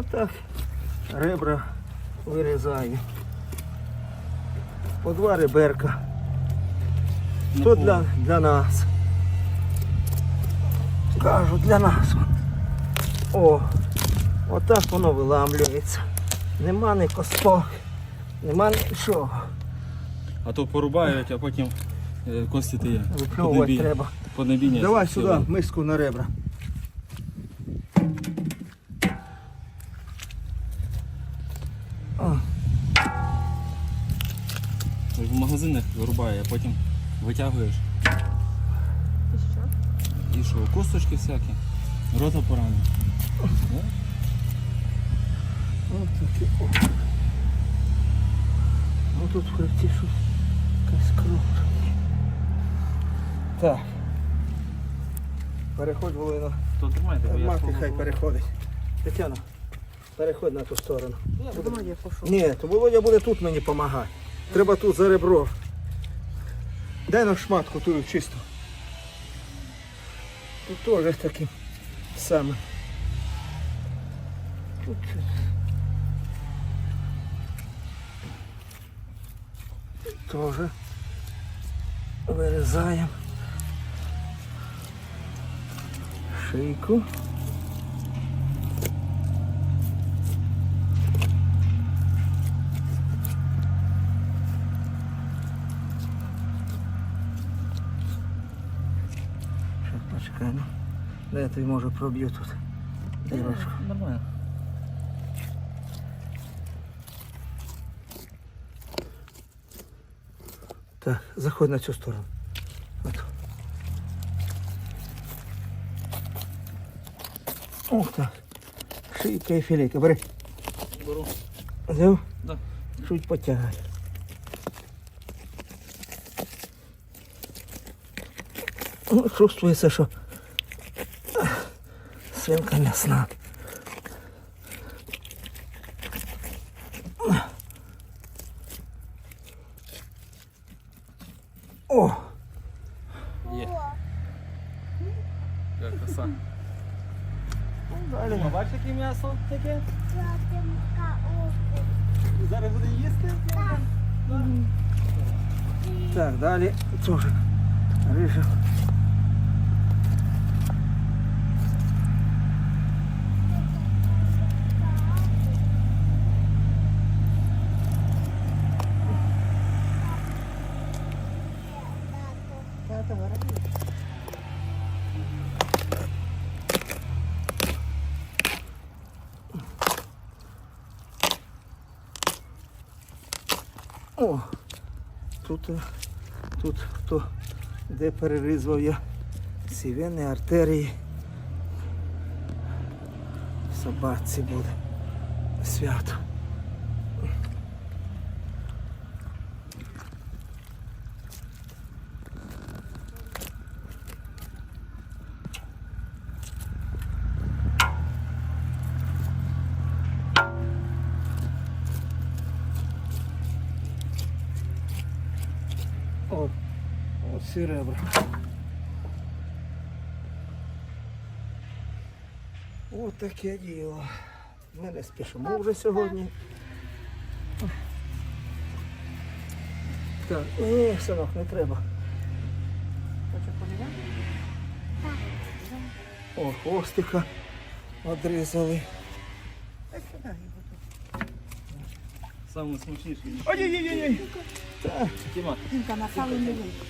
Отак ребра вирізаю. По два реберка. То для, для нас. Кажу, для нас. О, отак воно виламлюється. Нема ні косток, нема нічого. А то порубають, а потім е, кості ти є. Випльовувати треба. Поднебіння. Давай сюди миску на ребра. Магазинах вирубає, а потім витягуєш. І що? І що, косточки всякі, рота поранена. Ось такі. О. Ну тут в хребті щось якась кров. Так. Переходь Володя. То тримайте, бо я Мати хай переходить. Тетяна, переходь на ту сторону. Я думаю, я пішов. Ні, то Володя буде тут мені допомагати. Треба тут за ребро. Дай нам шматку ту чисто. Тут теж таким самим. Тут. Теж вирізаємо. Шийку. Почекай, ну. Де я тобі може проб'ю тут. Дірочку. Нормально. Так, заходь на цю сторону. От. Ух так. Шийка і філейка. Бери. Беру. Взяв? Да. Чуть потягай. Ну, чувствується, що свинка м'ясна. О! Є. Як краса. Далі. Бачиш, яке м'ясо таке? Зараз буде їсти? Так, далі теж ріжемо. О, тут, е, тут хто де перерізав я сівени, артерії. Собаці буде свято. От, от ці ребра. От таке діло. Ми не спішимо вже сьогодні. Так, ні, синок, не треба. Хочу поміняти? О, хвостика одрізали. Так, сюди його тут. Саме смачніший. Ой-ой-ой! Тіма. Жінка на сало не вийде.